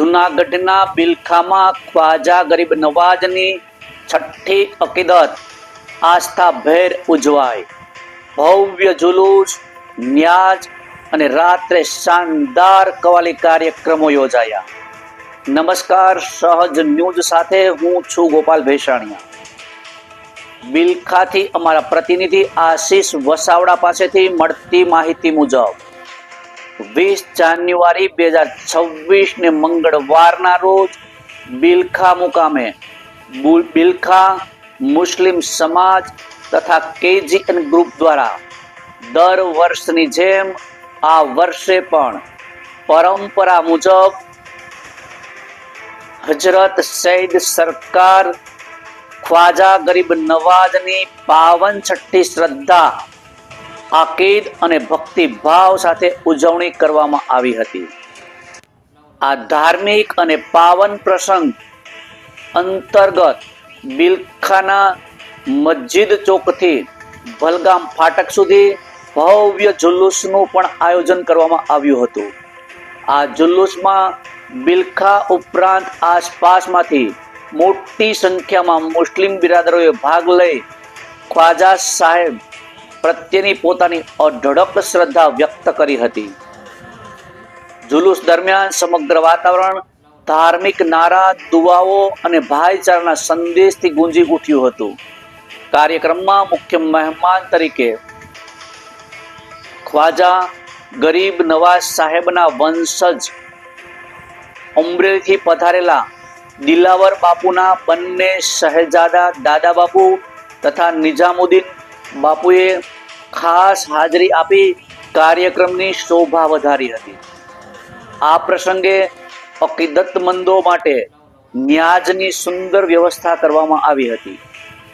જુનાગઢના બિલખામાં ખ્વાજા ગરીબ નવાજની છઠ્ઠી અકીદત. આસ્થા ભેર ઉજવાય. ભવ્ય જુલુસ, ન્યાજ અને રાત્રે શાનદાર કવાલી કાર્યક્રમો યોજાયા. નમસ્કાર, સહજ ન્યૂઝ સાથે હું છું ગોપાલ ભેસાણીયા. બિલખાથી અમારા પ્રતિનિધિ આશીષ વસાવડા પાસેથી મળતી માહિતી મુજબ વીસ જાન્યુઆરી બે હજાર છવ્વીસ ને મંગળવારના રોજ બિલખા મુકામે બુલ- બિલખા મુસ્લિમ સમાજ તથા કેજીએન ગ્રુપ દ્વારા દર વર્ષની જેમ આ વર્ષે પણ પરંપરા મુજબ હજરત સૈદ સરકાર ખ્વાજા ગરીબ નવાજની પાવન છઠ્ઠી શ્રદ્ધા આકીદ અને ભક્તિ ભાવ સાથે ઉજવણી કરવામાં આવી હતી. આ ધાર્મિક અને પાવન પ્રસંગ અંતર્ગત બિલખાના મસ્જિદ ચોકથી ભલગામ ફાટક સુધી ભવ્ય જુલુસનું પણ આયોજન કરવામાં આવ્યું હતું. આ જુલુસમાં બિલખા ઉપરાંત આસપાસમાંથી મોટી સંખ્યામાં મુસ્લિમ બિરાદરોએ ભાગ લઈ ખ્વાજા સાહેબ પ્રત્યેની પોતાની અઢળક શ્રદ્ધા વ્યક્ત કરી હતી. જુલુસ દરમિયાન સમગ્ર વાતાવરણ ધાર્મિક નારા, દુવાઓ અને ભાઈચારાના સંદેશથી ગુંજી ઉઠ્યું હતું. કાર્યક્રમમાં મુખ્ય મહેમાન તરીકે ખ્વાજા ગરીબ નવાઝ સાહેબના વંશજ અમરેલીથી પધારેલા દિલાવર બાપુના બંને શહેજાદા દાદા બાપુ તથા નિઝામુદ્દીન બાપુએ ખાસ હાજરી આપી કાર્યક્રમની શોભા વધારી હતી. આ પ્રસંગે અકીદતમંદો માટે ન્યાજની સુંદર વ્યવસ્થા કરવામાં આવી હતી,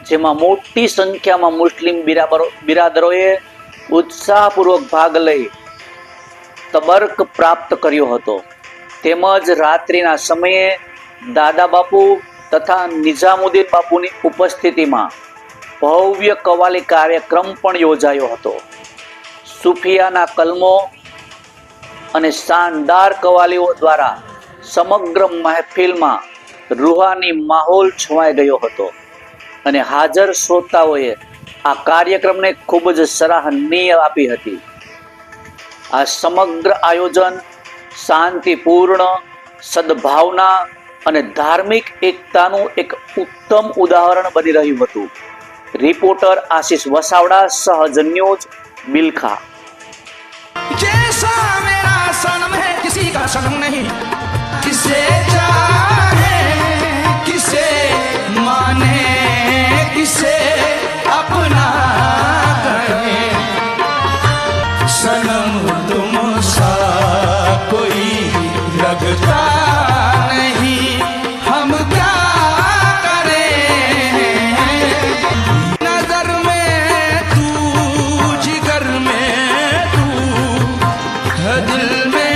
જેમાં મોટી સંખ્યામાં મુસ્લિમ બિરાબરો, બિરાદરોએ ઉત્સાહપૂર્વક ભાગ લઈ તબર્ક પ્રાપ્ત કર્યો હતો. તેમજ રાત્રિના સમયે દાદા બાપુ તથા નિઝામુદ્દીન બાપુની ઉપસ્થિતિમાં ભવ્ય કવાલી કાર્યક્રમ પણ યોજાયો હતો. સુફિયાના કલમો અને શાનદાર કવાલીઓ દ્વારા સમગ્ર મહેફિલમાં રૂહાની માહોલ છવાઈ ગયો હતો અને હાજર શ્રોતાઓએ આ કાર્યક્રમને ખૂબ જ સરાહનીય આપી હતી. આ સમગ્ર આયોજન શાંતિપૂર્ણ, સદભાવના અને ધાર્મિક એકતાનું એક ઉત્તમ ઉદાહરણ બની રહ્યું હતું. रिपोर्टर आशीष वसावड़ा સહજ ન્યૂઝ બિલખા जैसा मेरा सनम है, किसी का सनम नहीं। किसे चाहे, किसे माने, किसे दिल में